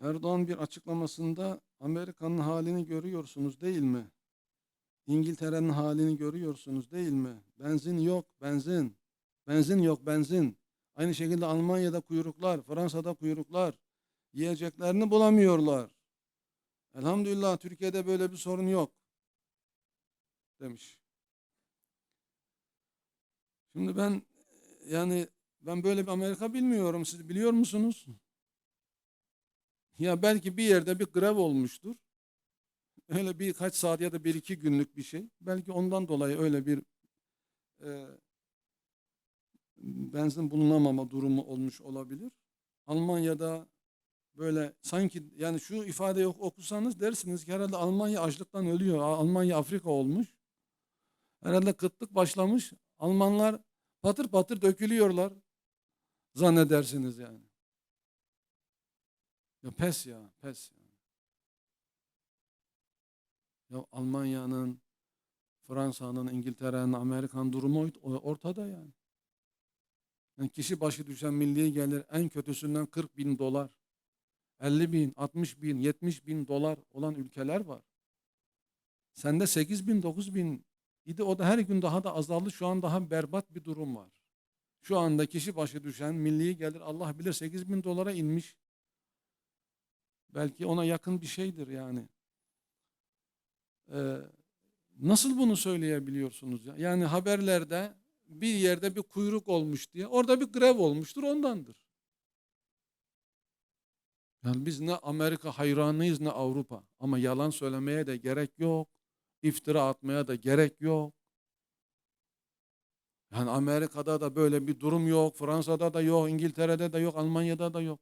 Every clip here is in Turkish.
Erdoğan bir açıklamasında Amerika'nın halini görüyorsunuz değil mi? İngiltere'nin halini görüyorsunuz değil mi? Benzin yok, benzin. Benzin yok, benzin. Aynı şekilde Almanya'da kuyruklar, Fransa'da kuyruklar. Yiyeceklerini bulamıyorlar. Elhamdülillah Türkiye'de böyle bir sorun yok. Demiş. Şimdi ben yani ben böyle bir Amerika bilmiyorum. Siz biliyor musunuz? Ya belki bir yerde bir grev olmuştur. Öyle birkaç saat ya da bir iki günlük bir şey. Belki ondan dolayı öyle bir e, benzin bulunamama durumu olmuş olabilir. Almanya'da böyle sanki yani şu ifadeyi ok- okusanız dersiniz ki herhalde Almanya açlıktan ölüyor. Almanya Afrika olmuş. Herhalde kıtlık başlamış. Almanlar patır patır dökülüyorlar. Zannedersiniz yani. Ya pes ya, pes ya. Ya Almanya'nın, Fransa'nın, İngiltere'nin, Amerika'nın durumu ortada yani. Yani kişi başı düşen milli gelir en kötüsünden 40 bin dolar, 50 bin, 60 bin, 70 bin dolar olan ülkeler var. Sende 8 bin, 9 bin idi. O da her gün daha da azaldı. Şu an daha berbat bir durum var. Şu anda kişi başı düşen milli gelir Allah bilir 8 bin dolara inmiş. Belki ona yakın bir şeydir yani. Ee, nasıl bunu söyleyebiliyorsunuz ya? Yani haberlerde bir yerde bir kuyruk olmuş diye. Orada bir grev olmuştur ondandır. Yani biz ne Amerika hayranıyız ne Avrupa. Ama yalan söylemeye de gerek yok. İftira atmaya da gerek yok. Yani Amerika'da da böyle bir durum yok. Fransa'da da yok. İngiltere'de de yok. Almanya'da da yok.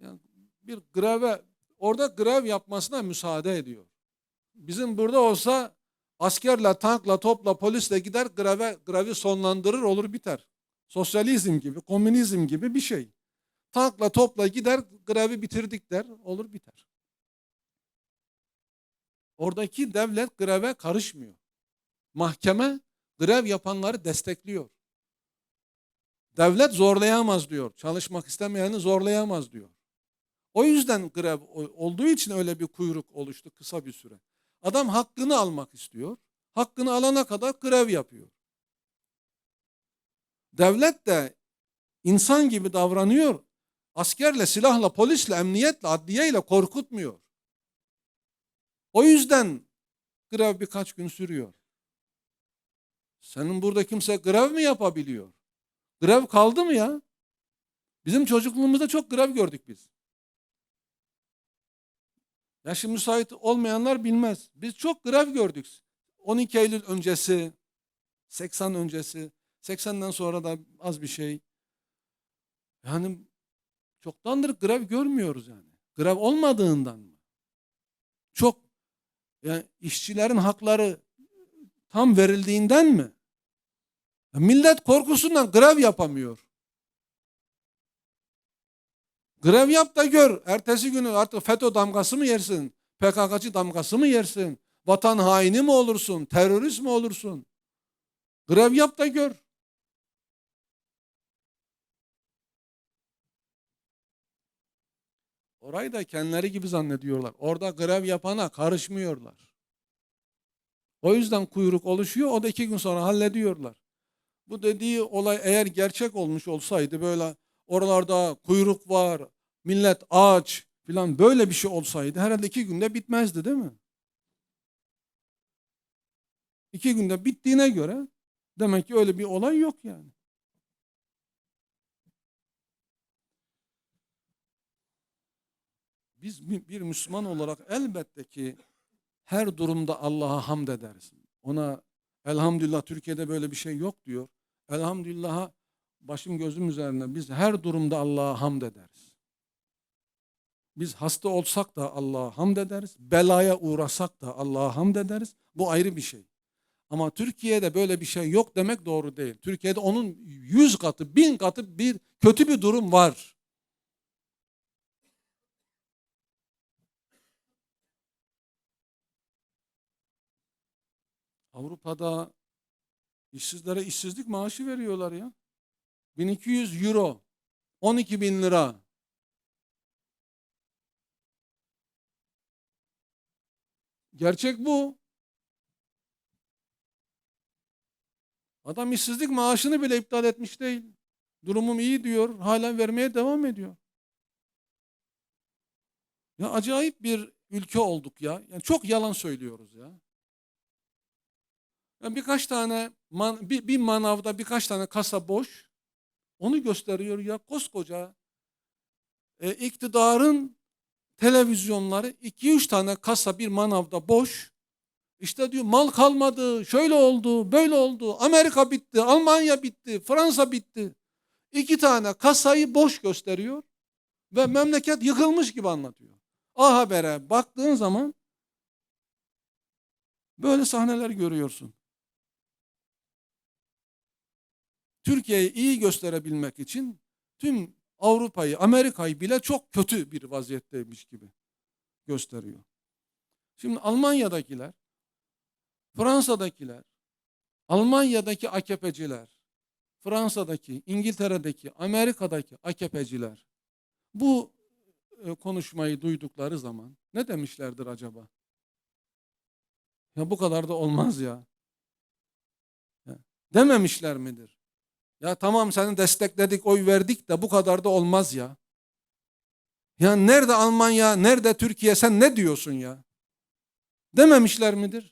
Yani bir greve orada grev yapmasına müsaade ediyor. Bizim burada olsa askerle, tankla, topla, polisle gider greve, grevi sonlandırır olur biter. Sosyalizm gibi, komünizm gibi bir şey. Tankla, topla gider grevi bitirdik der olur biter. Oradaki devlet greve karışmıyor. Mahkeme grev yapanları destekliyor. Devlet zorlayamaz diyor. Çalışmak istemeyeni zorlayamaz diyor. O yüzden grev olduğu için öyle bir kuyruk oluştu kısa bir süre. Adam hakkını almak istiyor. Hakkını alana kadar grev yapıyor. Devlet de insan gibi davranıyor. Askerle, silahla, polisle, emniyetle, adliyeyle korkutmuyor. O yüzden grev birkaç gün sürüyor. Senin burada kimse grev mi yapabiliyor? Grev kaldı mı ya? Bizim çocukluğumuzda çok grev gördük biz. Yaşı müsait olmayanlar bilmez. Biz çok grev gördük. 12 Eylül öncesi, 80 öncesi, 80'den sonra da az bir şey. Yani çoktandır grev görmüyoruz yani. Grev olmadığından mı? Çok yani işçilerin hakları tam verildiğinden mi? Ya millet korkusundan grev yapamıyor. Grev yap da gör. Ertesi günü artık FETÖ damgası mı yersin? PKK'cı damgası mı yersin? Vatan haini mi olursun? Terörist mi olursun? Grev yap da gör. Orayı da kendileri gibi zannediyorlar. Orada grev yapana karışmıyorlar. O yüzden kuyruk oluşuyor. O da iki gün sonra hallediyorlar. Bu dediği olay eğer gerçek olmuş olsaydı böyle oralarda kuyruk var, millet aç filan böyle bir şey olsaydı herhalde iki günde bitmezdi değil mi? İki günde bittiğine göre demek ki öyle bir olay yok yani. Biz bir Müslüman olarak elbette ki her durumda Allah'a hamd ederiz. Ona elhamdülillah Türkiye'de böyle bir şey yok diyor. Elhamdülillah'a başım gözüm üzerine biz her durumda Allah'a hamd ederiz. Biz hasta olsak da Allah'a hamd ederiz. Belaya uğrasak da Allah'a hamd ederiz. Bu ayrı bir şey. Ama Türkiye'de böyle bir şey yok demek doğru değil. Türkiye'de onun yüz katı, bin katı bir kötü bir durum var. Avrupa'da işsizlere işsizlik maaşı veriyorlar ya. 1200 euro. 12 bin lira. Gerçek bu. Adam işsizlik maaşını bile iptal etmiş değil. Durumum iyi diyor. Halen vermeye devam ediyor. Ya acayip bir ülke olduk ya. Yani çok yalan söylüyoruz ya. Yani birkaç tane man- bir, bir manavda birkaç tane kasa boş. Onu gösteriyor ya koskoca e, iktidarın televizyonları 2-3 tane kasa bir manavda boş. İşte diyor mal kalmadı, şöyle oldu, böyle oldu. Amerika bitti, Almanya bitti, Fransa bitti. İki tane kasayı boş gösteriyor ve memleket yıkılmış gibi anlatıyor. A Haber'e baktığın zaman böyle sahneler görüyorsun. Türkiye'yi iyi gösterebilmek için tüm Avrupa'yı, Amerika'yı bile çok kötü bir vaziyetteymiş gibi gösteriyor. Şimdi Almanya'dakiler, Fransa'dakiler, Almanya'daki AKP'ciler, Fransa'daki, İngiltere'deki, Amerika'daki AKP'ciler bu e, konuşmayı duydukları zaman ne demişlerdir acaba? Ya bu kadar da olmaz ya. Ya, Dememişler midir? Ya tamam seni destekledik, oy verdik de bu kadar da olmaz ya. Ya nerede Almanya, nerede Türkiye sen ne diyorsun ya? Dememişler midir?